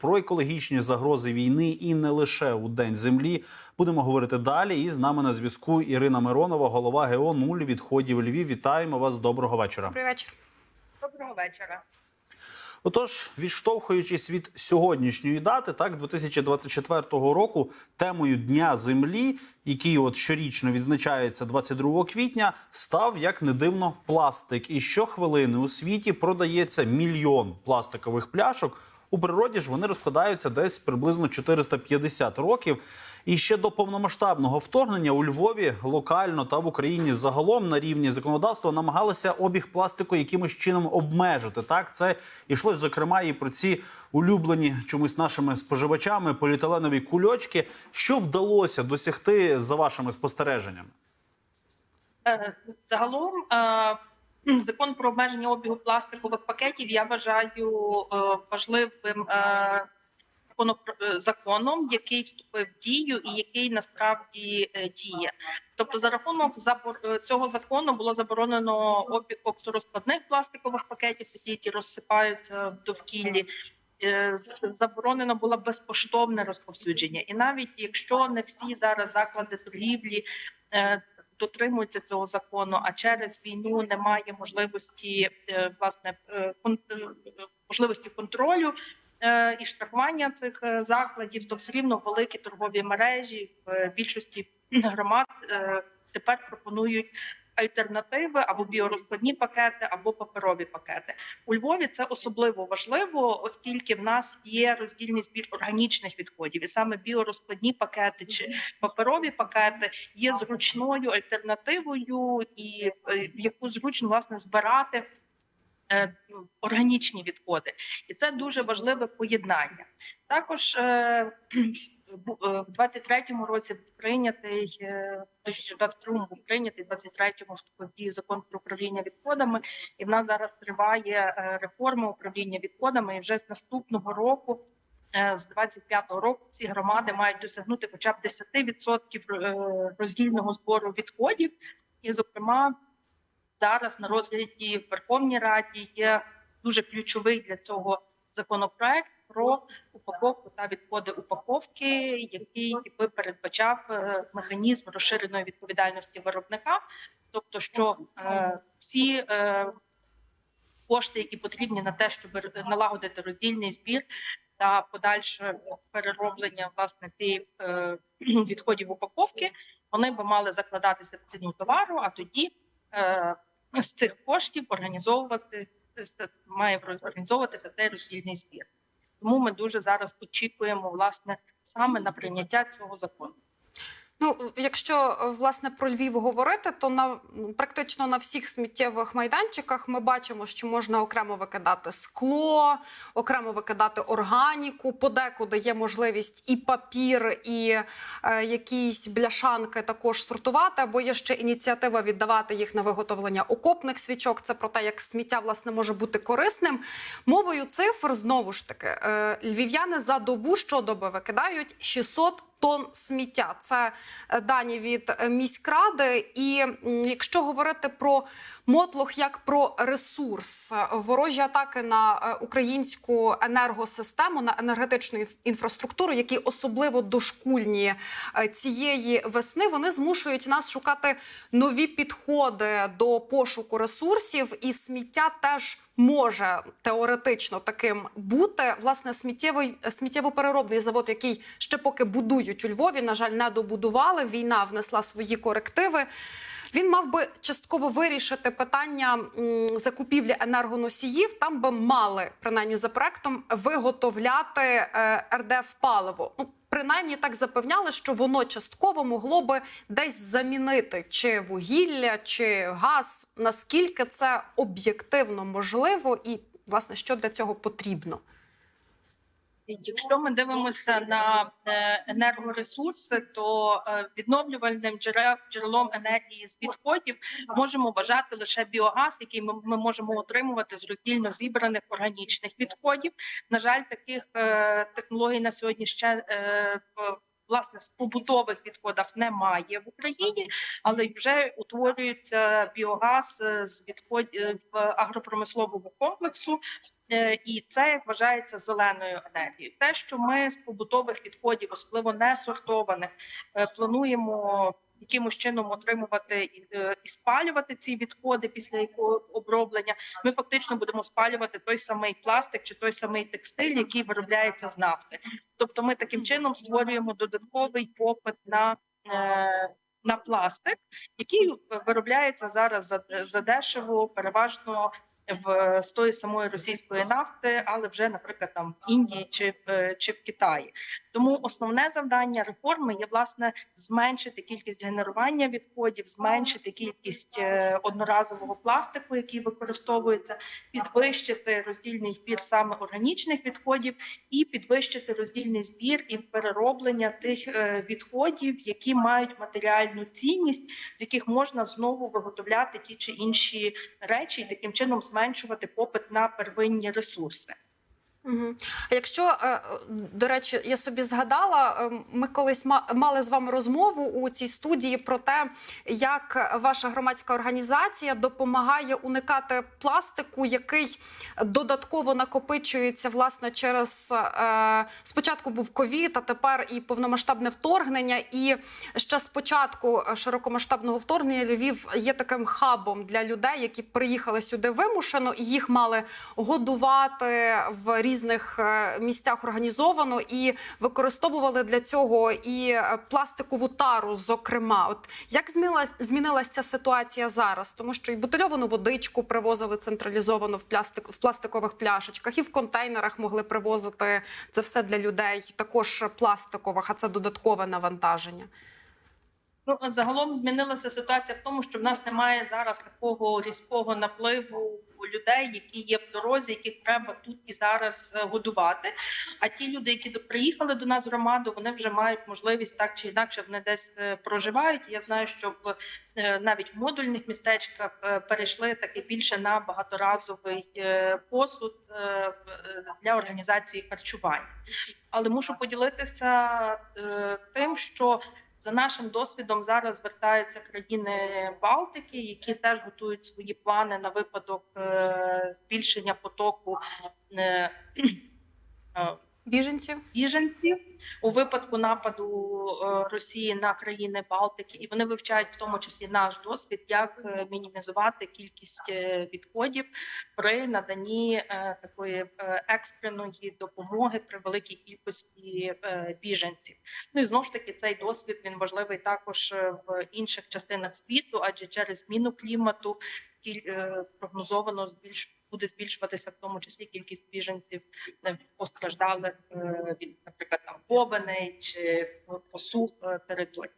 про екологічні загрози війни і не лише у день землі. Будемо говорити далі. І з нами на зв'язку Ірина Миронова, голова ГО нуль відходів Львів. Вітаємо вас. Доброго вечора. Добрий вечір. Доброго вечора. Отож, відштовхуючись від сьогоднішньої дати, так 2024 року, темою Дня Землі, який от щорічно відзначається 22 квітня, став як не дивно пластик. І щохвилини у світі продається мільйон пластикових пляшок. У природі ж вони розкладаються десь приблизно 450 років. І ще до повномасштабного вторгнення у Львові локально та в Україні загалом на рівні законодавства намагалися обіг пластику якимось чином обмежити. Так це йшлось зокрема і про ці улюблені чомусь нашими споживачами поліетиленові кульочки. Що вдалося досягти за вашими спостереженнями? Е, Загалом е, закон про обмеження обігу пластикових пакетів я вважаю е, важливим е, е, законом, який вступив в дію і який насправді діє. Тобто, за рахунок цього закону було заборонено обіг оксорозкладних пластикових пакетів, такі, які розсипаються в довкіллі. Заборонено було безкоштовне розповсюдження, і навіть якщо не всі зараз заклади торгівлі дотримуються цього закону, а через війну немає можливості е, власне е, е, можливості контролю і штрафування цих закладів, то все рівно великі торгові мережі в більшості громад тепер пропонують. Альтернативи або біорозкладні пакети, або паперові пакети у Львові. Це особливо важливо, оскільки в нас є роздільний збір органічних відходів, і саме біорозкладні пакети чи паперові пакети є зручною альтернативою, і е, яку зручно власне збирати е, органічні відходи, і це дуже важливе поєднання. Також е, е, в 23-му році прийнятий е, 2022 був прийнятий, в 23-му вступив дію закон про управління відходами, і в нас зараз триває е, реформа управління відходами. І вже з наступного року, е, з 25-го року, ці громади мають досягнути хоча б 10% е, роздільного збору відходів, і зокрема. Зараз на розгляді в Верховній Раді є дуже ключовий для цього законопроект про упаковку та відходи упаковки, який би передбачав е, механізм розширеної відповідальності виробника, тобто, що е, всі е, кошти, які потрібні на те, щоб налагодити роздільний збір та подальше перероблення власне е, відходів упаковки, вони би мали закладатися в ціну товару, а тоді з цих коштів організовувати має організовуватися цей роздільний збір. Тому ми дуже зараз очікуємо власне саме на прийняття цього закону. Ну, якщо е, власне про Львів говорити, то на практично на всіх сміттєвих майданчиках ми бачимо, що можна окремо викидати скло, окремо викидати органіку. Подекуди є можливість і папір, і е, якісь бляшанки також сортувати. Або є ще ініціатива віддавати їх на виготовлення окопних свічок. Це про те, як сміття власне може бути корисним. Мовою цифр знову ж таки е, львів'яни за добу щодоби викидають 600 тонн сміття. Це е, дані від е, міськради. І якщо говорити про мотлох як про ресурс, е, ворожі атаки на українську енергосистему, на енергетичну інфраструктуру, які особливо дошкульні цієї весни, вони змушують нас шукати нові підходи до пошуку ресурсів, і сміття теж може теоретично таким бути. Власне, сміттєвий сміттєво-переробний завод, який ще поки будують у Львові, на жаль, не добудували. Війна внесла свої корективи. Він мав би частково вирішити питання закупівлі енергоносіїв. Там би мали принаймні за проектом виготовляти е, РДФ паливо. Ну принаймні так запевняли, що воно частково могло би десь замінити чи вугілля, чи газ. Наскільки це об'єктивно можливо, і власне що для цього потрібно? Якщо ми дивимося на е, енергоресурси, то е, відновлювальним джерел- джерелом енергії з відходів можемо вважати лише біогаз, який ми, можемо отримувати з роздільно зібраних органічних відходів. На жаль, таких е, технологій на сьогодні ще власне в побутових відходах немає в Україні, але вже утворюється біогаз з відходів в агропромисловому комплексу. Е, І це вважається зеленою енергією. Те, що ми з побутових відходів, особливо не сортованих, е, плануємо якимось чином отримувати і, е, спалювати ці відходи після якого оброблення, ми фактично будемо спалювати той самий пластик чи той самий текстиль, який виробляється з нафти. Тобто, ми таким чином створюємо додатковий попит на. На пластик, який виробляється зараз за, за дешево, переважно в з тої самої російської нафти, але вже, наприклад, там в Індії чи в чи в Китаї. Тому основне завдання реформи є власне зменшити кількість генерування відходів, зменшити кількість е, одноразового пластику, який використовується, підвищити роздільний збір саме органічних відходів, і підвищити роздільний збір і перероблення тих е, відходів, які мають матеріальну цінність, з яких можна знову виготовляти ті чи інші речі, і таким чином зменшувати попит на первинні ресурси. А якщо е, до речі, я собі згадала, е, ми колись ма- мали з вами розмову у цій студії про те, як ваша громадська організація допомагає уникати пластику, який додатково накопичується власне через е, спочатку був ковід, а тепер і повномасштабне вторгнення. І ще спочатку широкомасштабного вторгнення Львів є таким хабом для людей, які приїхали сюди вимушено, і їх мали годувати в різних е, місцях організовано і використовували для цього і е, пластикову тару. Зокрема, от як змінилась змінилась ця ситуація зараз, тому що і бутильовану водичку привозили централізовано в пластик в пластикових пляшечках, і в контейнерах могли привозити це все для людей, також пластикових, а це додаткове навантаження. Ну загалом змінилася ситуація в тому, що в нас немає зараз такого різкого напливу людей, які є в дорозі, яких треба тут і зараз е, годувати. А ті люди, які приїхали до нас в громаду, вони вже мають можливість так чи інакше вони десь е, проживають. Я знаю, що в е, навіть в модульних містечках перейшли таки більше на багаторазовий посуд для організації харчування. Але мушу поділитися тим, що за нашим досвідом зараз звертаються країни Балтики, які теж готують свої плани на випадок е, збільшення потоку е, е, Біженців біженців у випадку нападу е, Росії на країни Балтики, і вони вивчають в тому числі наш досвід, як е, мінімізувати кількість е, відходів при наданні такої екстреної допомоги при великій кількості біженців. Ну і знову ж таки цей досвід він важливий також в інших частинах світу, адже через зміну клімату прогнозовано збільш буде збільшуватися в тому числі кількість біженців е, постраждалих е, від, наприклад, там повеней чи посух е, територій.